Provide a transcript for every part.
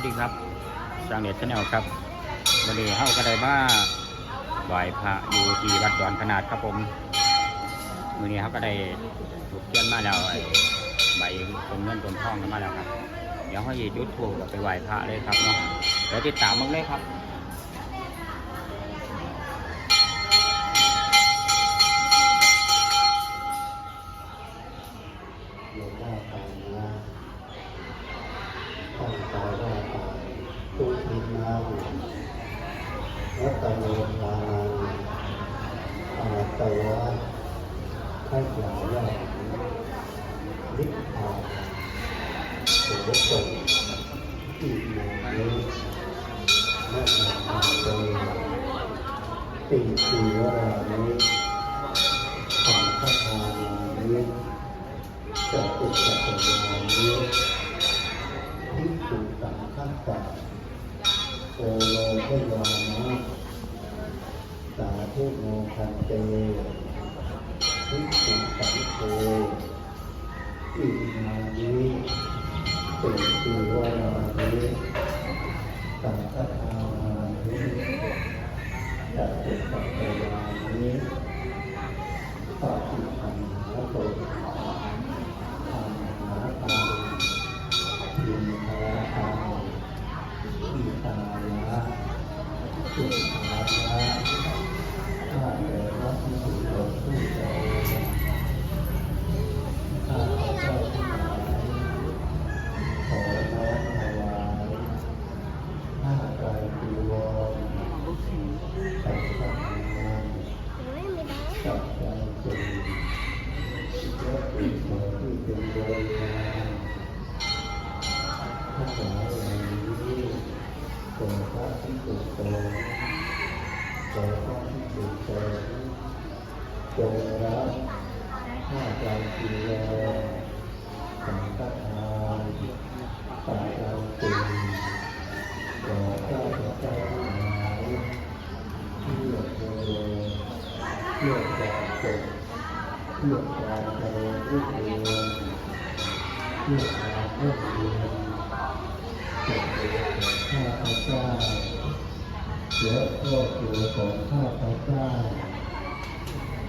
วัสดีครับสร้างเน็ตชาแนลครับวันนี้เข้าก็ได้มาไหว้พระอยู่ที่วัดดอนขนาดครับผมมื้อนี้เขาก็ได้ถูกเชิญมาแล้วไอ้ใบต้นเงินต้นทองมาแล้วครับ เดี๋ยวเขาจะจุดถูกไปไหว้พระเลยครับเนาะเดี๋ยวติดตามมึงเลยครับ โยมว่าตายนะตั้งใจว่าตายตุทินาวัตโนทานังอา ตวะขยายะนิพพานโสตอิโมนินัมมาเตติชีวรานิสังฆทานานิจะอุปสัมภานิทิฏฐุสังขัสสะโอโลกยานุโมทันเตทิฏฐุสังโฆอิมานิเตติวานิสังฆทานานิจะอุปสัมานิปฏิปันหาโตธรรมะตังยินทะตังอิตายะสุข แก่พระที่สุดโตแก่พระที่สุดโตจรับผ้าไตรจีวรสังฆทานปัจจัยสิ่งก่ข้าพเจ้าทั้งหลายเพื่อเธอเพื่อความสุขเพื่อความเจริญรุ่งเรืองเพื่อความรุ่งเรืองจงเป็นขอ ข้าพเจ้าและครอบครัวของข้าพเจ้า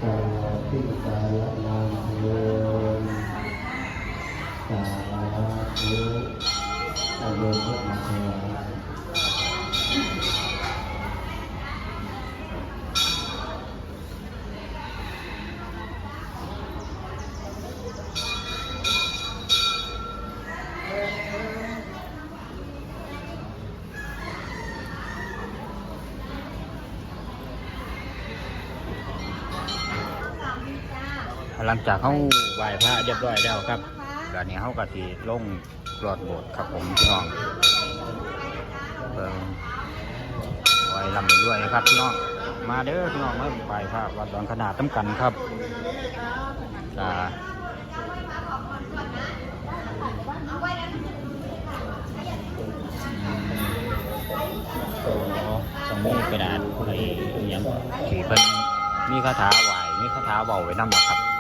ตลอดที่กาลนานเทินตาธุอโยมพุทธมา ลังจากเข้าไหว้พระเรียบร้อยแล้วครับตอนนี้เข้าก็ที่ลงกรอดโบสถ์ครับผมพี่น้องเบิ่งไว้ลำไปด้วยครับพี่น้อง มาเด้อพี่น้องมาไหว้พระวัดดอนขนาดต้กันครับอ่าอืมตรงนี้กระดาษไอ้อหยังสีเพิ่นมีคาถาไหวมีคาถาเบาไว้นำหรอครับ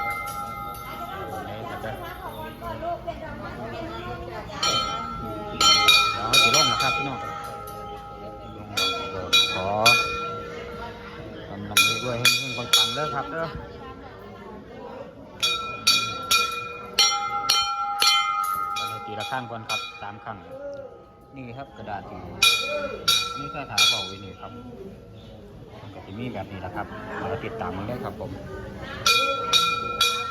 รั้ง นี่ครับกระดาษที่นี่คาถาเบาไว้นี่ครับมันก็จะมีแบบนี้แหละครับเราติดตามมันได้ครับผม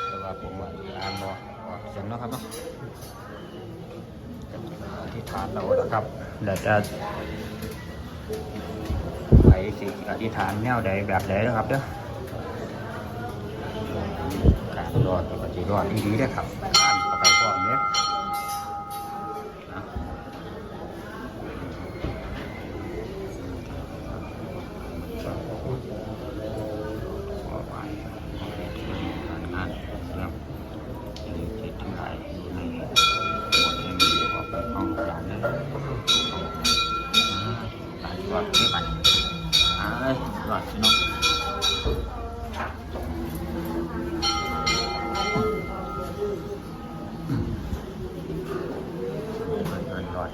แต่ว่าผมว่าอ่านบออกเสียงนะครับเนาะอธิษฐานเราแล้วครับเดี๋ยวจะไปสิอธิษฐานแนวใดแบบใดนะครับเด้อการรอดก็จะรอดดีๆได้ครับอ่านเข้าไปก่อนเนี่ยนะ ขอไปการงานเรื่องสิ่งที่ทั้งหลายอยู่ในหมวดแห่งนี้ขอ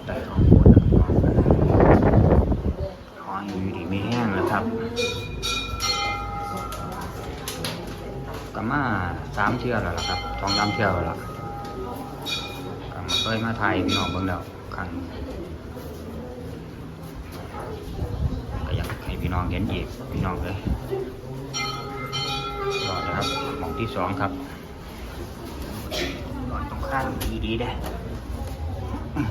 แต่ของโบสถ์นะครับขอให้อยู่ดีไม่แห้งนะครับก็มาสามเที่ยวแล้วล่ะครับสองสามเที่ยวแล้วล่ะก็มาเคยมาไทยพี่น้องเบิ่งแล้วครั้งก็อยากให้พี่น้องเห็นอีกพี่น้องเลยรอนะครับหมองที่สองครับก่อนต้องข้ามดีๆได้อ อื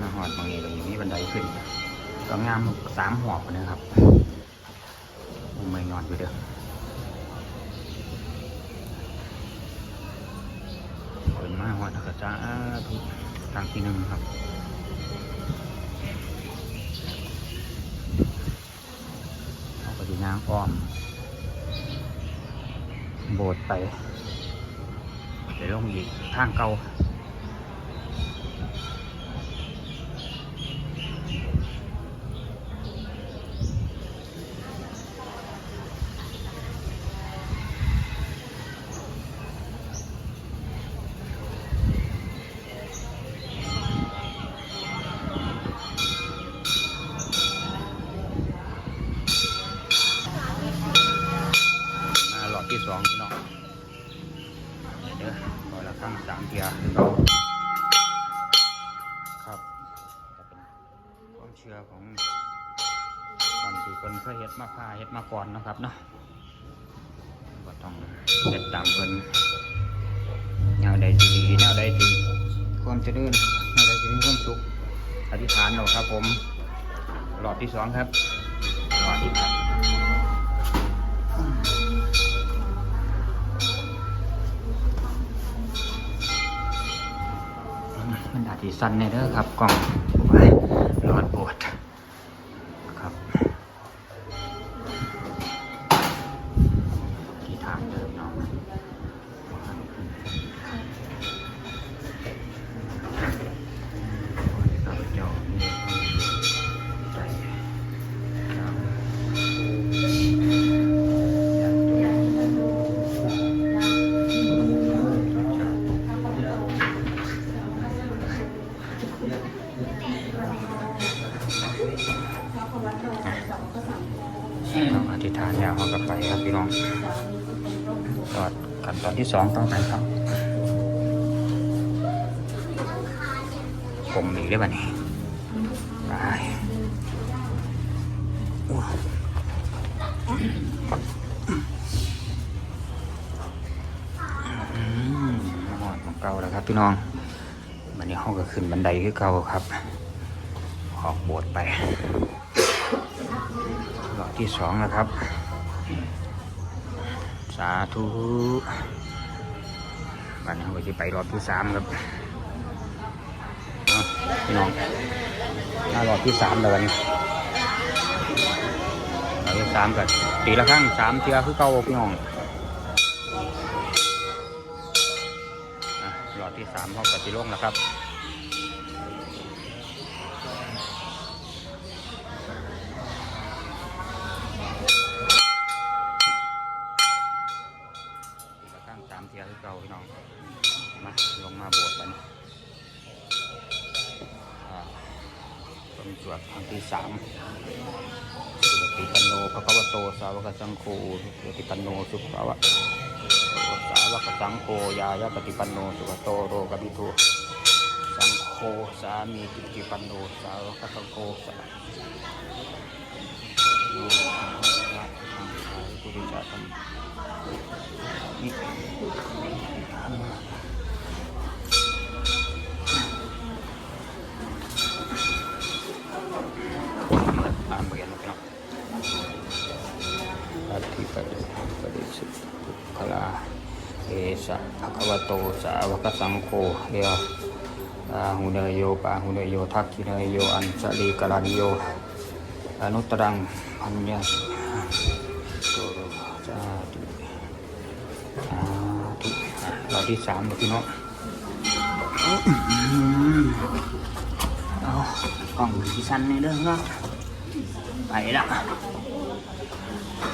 มาหอดบางนี้ก็อยู่นี่บันไดขึ้นก็งามสามหัวคนนะครับมไม่นอนอยู่เด้อเป็นมาหอดกระจ้าทุกทางที่หนึ่งครับเอาไปดีน้ำอ้อม โบสถ์ไป เดี๋ยวลงอีกทางเก่ามาหลอดที่สองพี่น้อง เด้อพอละครั้งสามเทียเราครับจะเป็นความเชื่อของตอนที่คนเค ยเฮ็ดมาเฮ็ดมาก่อนนะครับเนาะก็ต้องเฮ็ดตามเพิ่นแนวใดที่ดีแนวใดที่ความเจริญแนวใดที่มีความสุขอธิษฐานเอาครับ ผมรอบที่สองครับรอบที่ครับมันอาจจะสั้นในเด้อครับกล่องไว้รอดปวดครับที่ทางเดิมเนาะครับเจ้ามีความใจครับอยากตัว ครับอธิษฐานแล้วเขาก็ไปครับพี่น้องต อดขั้นตอนที่สองต้องไปครับผมหนีได้ป่ะนี่ไปอู้อืมมาหอดของเก่าแล้วครับพี่น้องวันนี้ห้องก็ขึ้นบันไดคือเก่าครับ ออกโบสถ์ไปรอบที่สองแล้วครับ สาธุวันนี้เราจะไปรอบที่สามครับพี่น้องมารอบที่สามแล้ววันนี้รอบที่สามกันตีละครั้งสามเทียคือเก่าพี่น้องรอบที่สามเขาปฏิโลงแล้วครับ ตีละครั้งสามเทียคือเก่าพี่น้อง มาลงมาโบสถ์กันอ่าเป็นสวดครั้งที่สามสุปฏิปันโนพระคัมภโต สาวกสังโฆสุปฏิปันโน สุภาวะสาวกสังโฆ ติปันโนสุขโตโรกบิทุสังโฆสามีกิติปันโนสาวกสังโฆสาโนนะทางสายปุริจาธรรมนี่ ตามเรียนนะครับอธิปดิปดิสุทุคลาเอสะภะคะวะโต สาวกสังโฆเยอาหุเนยโยปาหุเนยโยทักขิเนยโยอัญชลีกรันโยอนุตรังพัญญาโตโรสาธุสาธุอะเราที่สามเลยพี่น้องเอากล่องที่สั้นนี่เด้อเนาะไปละ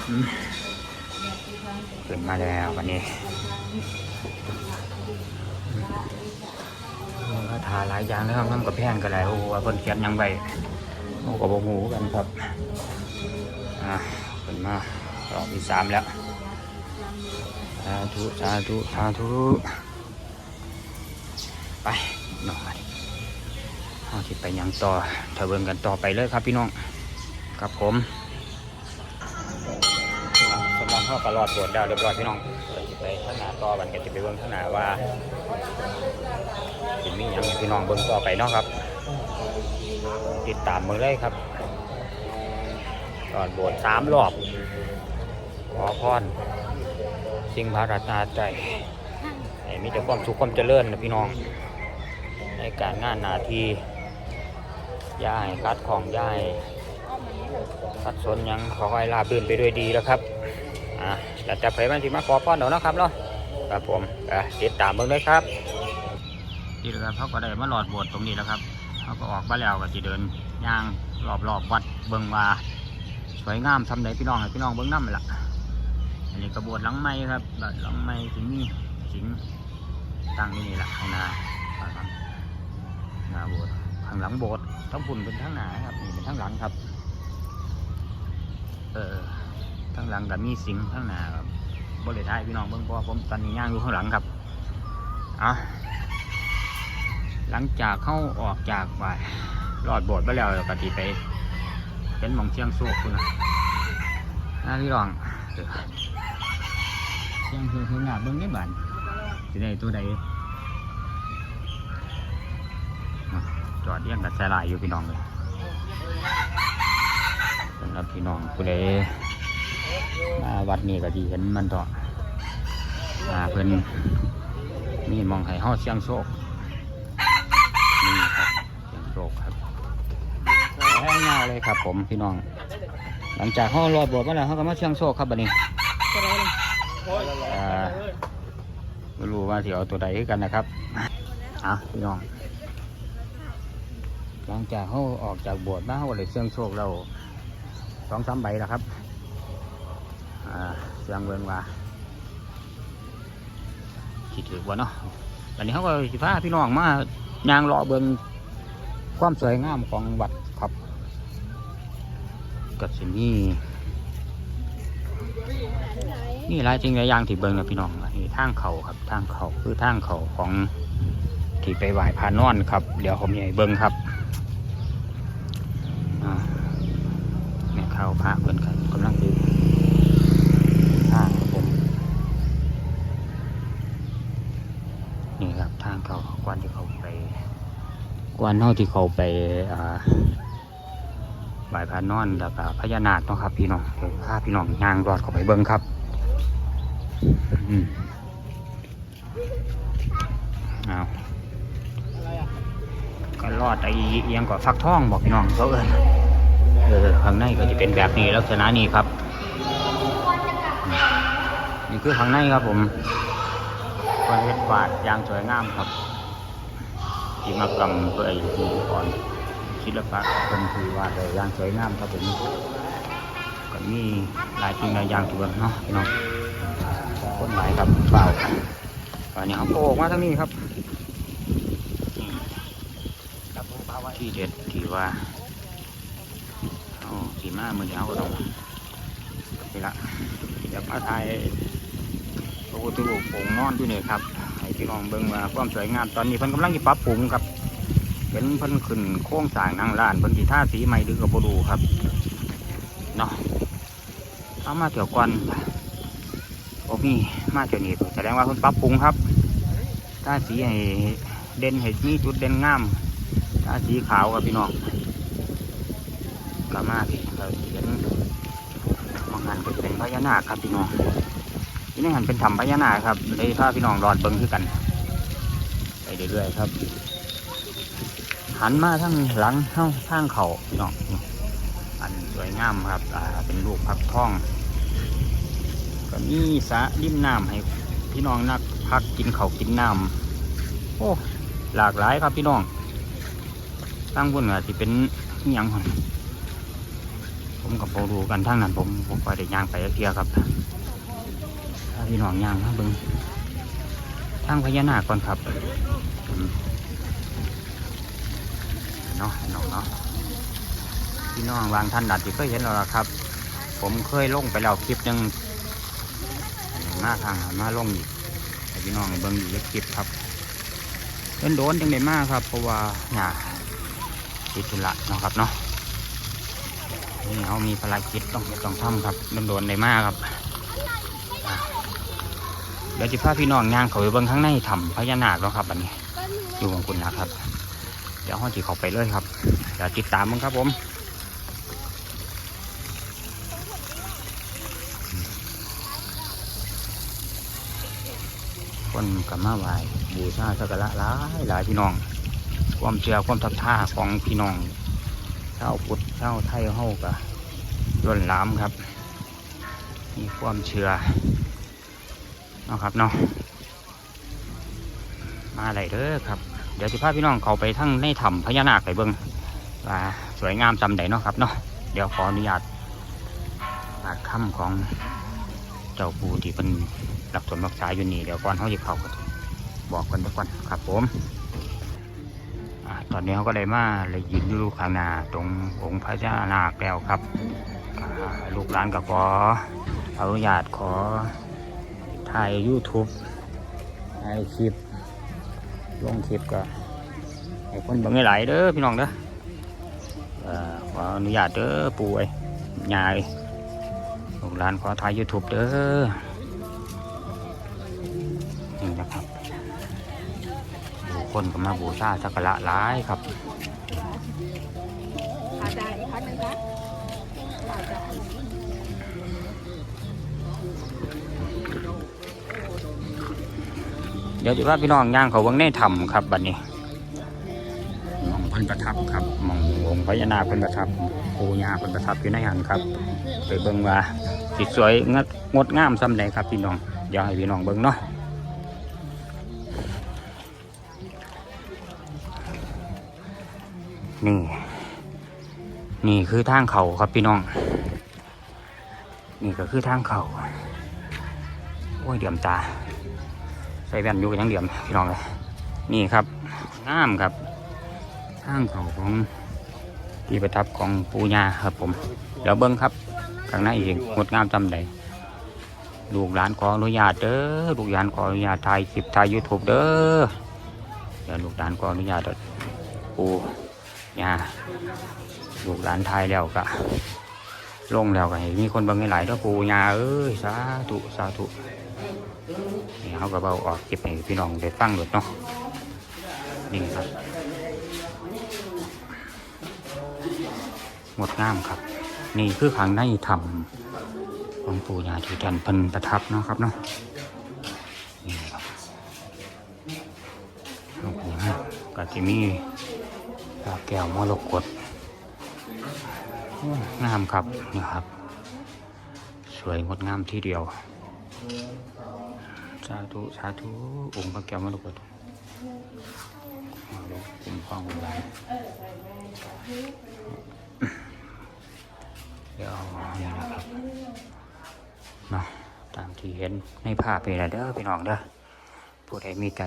อืมขึ้นมาแล้ววันนี้มันก็ ทาหลายอย่างนะครับน้ำกับแพงก็หลายโอ้ว่าเพิ่นเขียนยังไงโอ้กับโงูกันครับอ่าขึ้นมารอบที่สามแล้วสาธุสาธุสาธุไปนองมาดิเอาคิดไปยังต่อถ้าเบิ่งกันต่อไปเลยครับพี่น้องครับผมสำหรับข้าวกระลอดบวชดาวเรียบร้อยพี่น้อง ไปข้างหน้าต่อกันก็จะไปเบิ่งข้างหน้าว่าสิมีหยังให้พี่น้องเบิ่งต่อไปเนาะครับ ติดตามมือเลยครับก่อนบวชสามรอบขอพรสิ่งพระรัตนาใจให้มีแต่ความสุขความเจริญนะพี่น้อง ในการงานหนาทีย่าให้คัดของย่าให้สัดสนยังขอให้ลาบื่นไปด้วยดีแล้วครับ อ่า แล้วจะเผยมันที่มาขอป้อนเดี๋ยวนะครับเนาะครับผมติดตามเบิ่งเลยครับนี่แหละครับเขาก็ได้มาหลอดบวชตรงนี้แล้วครับเขาก็ออกมาแล้วก็จะเดินย่างรอบๆวัดเบิ่งว่าสวยงามทำไหนพี่น้องให้พี่น้องเบิ่งน้ำละอันนี้กระบวชหลังไม้ครับหลังไม้ที่มีสิงตั้งนี่แหละข้างหน้าครับหน้าโบสถ์ข้างหลังโบสถ์ทั้งพุ่นเป็นทั้งหน้าครับนี่เป็นทั้งหลังครับ เออ หลังกับมีสิงข้างหน้าครับบริท้ายพี่น้องเบิ่งเพราะว่าผมตอนนี้ย่างอยู่ข้างหลังครับเอาหลังจากเข้าออกจากไปรอดโบสถ์ไปแล้วกตีไปเป็นมองเชียงโซกคุณนะนะพี่รองเชียงคือคือหน้าเบิ่งได้บ้านสิได้ตัวใดจอดเรียงกับสลายอยู่พี่น้องเลยสำหรับพี่น้องผู้ใด วัดนี้ก็ดีเห็นมันต่อมาเพิ่นมีหมองให้เฮาเสียงโชคนี่ครับเสียงโชคครับแล้เงาเลยครับ ผมพี่น้อง หลังจากเฮารอดบวชมาแล้วเฮาก็มาเสียงโชคครับบัดนี้อ่ไม่รู้ว่าสิเอาตัวใดกันนะครับอะพี่น้อง หลังจากเขาออกจากบวชมาเขาเลยเสียงโชคเราสองสามใบแล้วครับ อ่าเสียงเวิงว่าคิดถือว่าเนาะตอนนี้เขาก็สิพาพี่น้องมายางรอเบิงความสวยงามของวัดครับกับสิ่งนี้นี่หลายจริงหลายอย่างที่เบิงนะพี่น้องนี่ทางเขาครับทางเขาคือทางเขาของที่ไปไหว้พระนอนครับเดี๋ยวผมใหญ่เบิงครับอ่าแม่เขาพระเพิ่นกันกำลังดูางครับผมนี่ครับทางเขากวนที่เขาไป กวนเท่าที่เขาไปอ่ายพานอนแล้วก็พญานาคเนาะครับ พี่น้องเดี๋ยวพาพี่น้องย่างรอดเข้าไปเบิ้งครับอืมเอาก็รอดไอ้เอียงก็ฟักทองบอกพี่น้องเขาเอิเออข้างในก็จะเป็นแบบนี้ลักษณะนี้ครับ นี่คือข้างในครับผมวาดเฮ็ดวาดย่างสวยงามครับ จิมากรรมเพื่อไอ้ที่ก่อนศิลปะเป็นคือว่าดได้อย่างสวยงามครับผมก็มีหลายสิ่งหลายอย่างที่ว่าเนาะพี่น้องคนหลายครับเปล่าตอนนี้เขาโผล่อกมาทางนี้ครับที่เด็ดที่ว่าเอาสีมามือเช้าก็ต้องนี่ละเดี๋ยวมาถ่ายพระพุทธรูปโป่งนอนอยู่นี่ครับ พี่น้องเบิ่งว่าความสวยงามตอนนี้เพิ่นกำลังจะปรับปรุงครับเห็นเพิ่นขึ้นโค้งสร้างนางลานเพิ่นสีท่าสีใหม่หรือกับบดูครับเนาะเอามาเที่ยวก่อนโอ้มีมาเที่ยวนี้แสดงว่าเพิ่นปรับปรุงครับท่าสีให้เด่นให้มีจุดเด่นงามท่าสีขาวครับพี่น้องกามาพี่เราเห็นมองหันเป็นพญานาคครับพี่น้อง ที่นี่หันเป็นถ้ำพญานาคครับเลยพาพี่น้องรอดเบิ้งคือกัน ไปเรื่อยๆครับ หันมาทั้งหลังเข้าทางเขาพี่น้องอันสวยงามครับอ่าเป็นลูกพักท่องก็มีสระริมน้ำให้พี่น้องนักพักกินเขากินน้ำโอ้หลากหลายครับพี่น้องตั้งบนก็ที่เป็นอหย่างผมกับโปดูกันทั้งนั้นผมผมก็ได้ย่างไปเที่ยครับ พี่น้องย่างมาเบิ่งทางพญานาคก่อนครับเนาะน้องเนาะพี่น้องบางท่านอาจจะเคยเห็นแล้วละครับ ผมเคยลงไปแล้วคลิปหนึ่งมาทางมาลงอีกพี่น้องเบิ่งอีกคลิปครับเดินโดนจังได้มากครับ เพราะว่าหนาติดธุระเนาะครับเนาะนี่เขามีภารกิจต้องต้องทำครับเดินโดนได้มากครับ เดี๋ยวจะพาพี่น้องย่างเขาไปเบิ่งข้างในถ้ำพญานาคเนาะครับอันนี้ อยู่ของคุณนะครับ เดี๋ยวห้องจีเขาไปเลยครับเดี๋ยวติดตามมึงครับผมคนกับมาไหวบูชาสักการะหลายหลายพี่น้อง ความเชื่อความศรัทธาของพี่น้องชาวพุทธชาวไทยเฮากะล้นหลามครับ มีความเชื่อ นาะครับเนาะมาอะไรเด้อครับ เดี๋ยวจะพาพี่น้องเขาไปทั้งในถ้ำพญานาคไปเบิ้งว่าสวยงามจำใดเนาะครับเนาะเดี๋ยวขออนุญาตปากคำของเจ้าปู่ที่เป็นรักสมรักษาอยู่นี่เดี๋ยวก่อนเขาจะเข้าก็บอกกันไปก่อนครับผมอ่าตอนนี้เขาก็ได้มาเลยยืนอยู่ข้างหน้าตรงองค์พระเจ้านาคแล้วครับ ลูกหลานก็ขออนุญาตขอ ถ่าย YouTube ถ่ายคลิป ลงคลิปก็ให้คนเบิ่งหลายเด้อพี่น้องเด้อขออนุญาตเด้อปู่ไอ้ยายลูกหลานขอถ่าย YouTube เด้อนี่นะครับ คนก็มาบูชาสักการะหลายครับ เดี๋ยวจะว่าพี่น้องย่างเขาเบิ่งในถ้ำครับบัดนี้หมองเพันประทับครับหมององค์พญานาคเพันประทับปูญาเพันประทับอยู่ในหันครับ ไปเบิ่งว่าสิสวยงดงดงามซ้ำใดครับพี่น้องเดี๋ยวให้พี่น้องเบิ่งเนาะนี่ นี่คือทางเขาครับพี่น้อง นี่ก็คือทางเขาโอ้ยเดี่ยมตาใส่แว่นอยู่กันยังเดี่ยมพี่น้องเลยนี่ครับงามครับทางเขาของที่ประทับของปูญาครับผม เดี๋ยวเบิ้งครับข้างในเองงดงามจำใดลูกหลานขออนุญาตเด้อลูกหลานขออนุญาตถ่ายคลิปถ่ายยูทูบเด้อเดี๋ยวลูกหลานขออนุญาตปูญาลูกหลานถ่ายแล้วก็ลงแล้วก็ให้มีคนเบิ่งหลายๆเด้อปูญาเอ้ยสาธุสาธุ เขาก็เบาออกเก็บให้พี่น้องได้ฟังหมดเนาะนี่ครับงดงามครับ นี่คือข้างในถ้ำของปู่ย่าที่ท่านพิ่นประทับเนาะครับเนาะนี่ครับลงไปนะก็จะมีปลาแก้วมรกตงามครับนี่ครับ สวยงดงามที่เดียว สาธุ สาธุองค์พระแก้วมรกตมาลงคุ้มครองไว้เดี๋ยวเอาเนี่ยนะครับเนาะตามที่เห็นในภาพนี่แหละเด้อพี่น้องเด้อผู้ใดมีใจ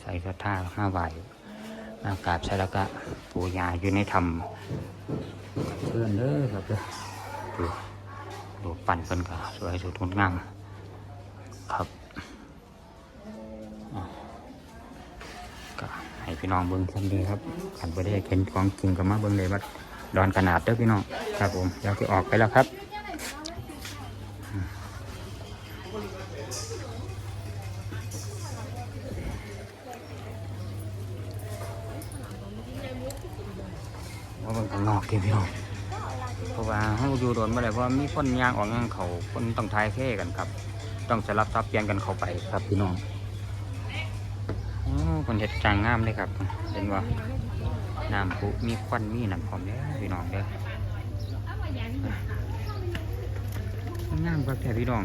ใส่ศรัทธามาไหวมากราบสักกะปูญาอยู่ในธรรมเชิญเด้อครับเด้อดูดูปั่นเพิ่นก็สวยสดงดงามครับ ก็ให้พี่น้องเบิ้งซ้ำดีครับขันไปได้เห็นของจริงก็มาเบิ้งเลยว่าดอนขนาดเด้อพี่น้องครับผมเดี๋ยวที่ออกไปแล้วครับว่าเบิ้งข้างนอกเด้อพี่น้องเพราะว่าเขาอยู่โดนมาเลยเพราะว่ามีคนยางออกยางเขาคนต้องทายเท่กันครับ ต้องสลับซับเปลี่ยนกันเข้าไปครับพี่น้อง คนเห็ดจางงามเลยครับ เห็นว่าน้ำปุมีควันมีน้ำพร้อมเด้อพี่น้องเด้องามครับแค่พี่น้อง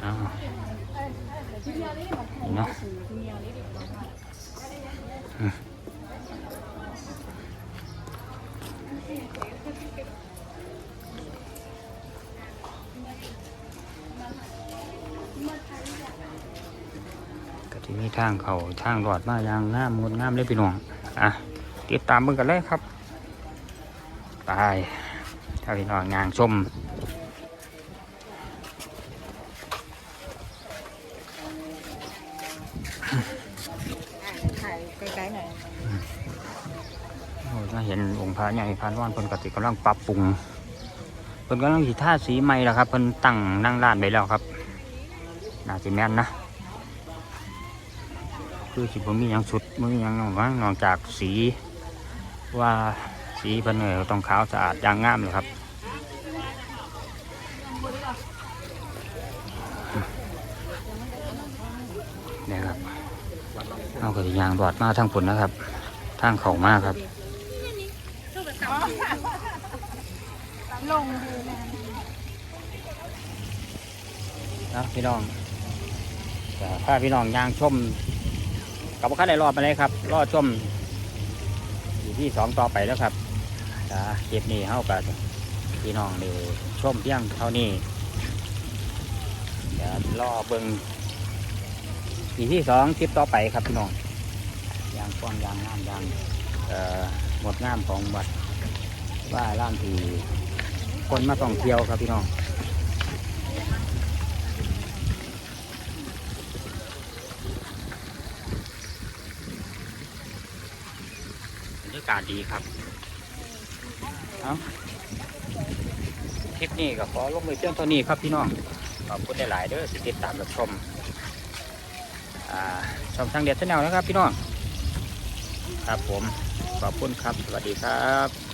เอาเนาะ ที่างเขาทางรอดมาอย่างงามงดงามเลยพี่น้องอะติดตามเบิ่งกันเลยครับไปถ้าพี่น้องงานชมถ่ายไกลๆหน่อยโอ้ยมาเห็นองค์พระใหญ่พานว่านเพิ่นกติกำลังปรับปรุงเพิ่นกำลังสีท่าสีใหม่แล้วครับเพิ่นตั้งนั่งร้านไปแล้วครับน่าสิแม่นนะ คือสิบ่มีหยังสุดบ่มีหยังนอกว่างนอกจากสีว่าสีเพิ่นเออต้องขาวสะอาดอย่างงามเลยครับเนี่ยครับเอากระยางรอดมาทางฝนนะครับทางเขามากครับลงดูนะพี่น้องพาพี่น้องยางชม กับข้าได้รอดมาเลยครับรอดชมอยู่ที่สองต่อไปแล้วครับจ้าคลิปนี้เฮากับพี่น้องเดี๋ยวชมเพียงเท่านี้เดี๋ยวรอเบิงอีที่สองคลิปต่อไปครับพี่น้องยางกว้างยางงามยางเอ่อหมดงามของวัดว่าล่ามทีคนมาท่องเที่ยวครับพี่น้อง บรรยากาศดีครับเอาคลิปนี้ก็ขอลงมือเพียงเท่านี้ครับพี่น้องขอบคุณหลายๆเด้อที่ติดตามรับชมอ่าชมทางเดียดชแนลนะครับพี่น้อง ครับผม ขอบคุณครับ สวัสดีครับ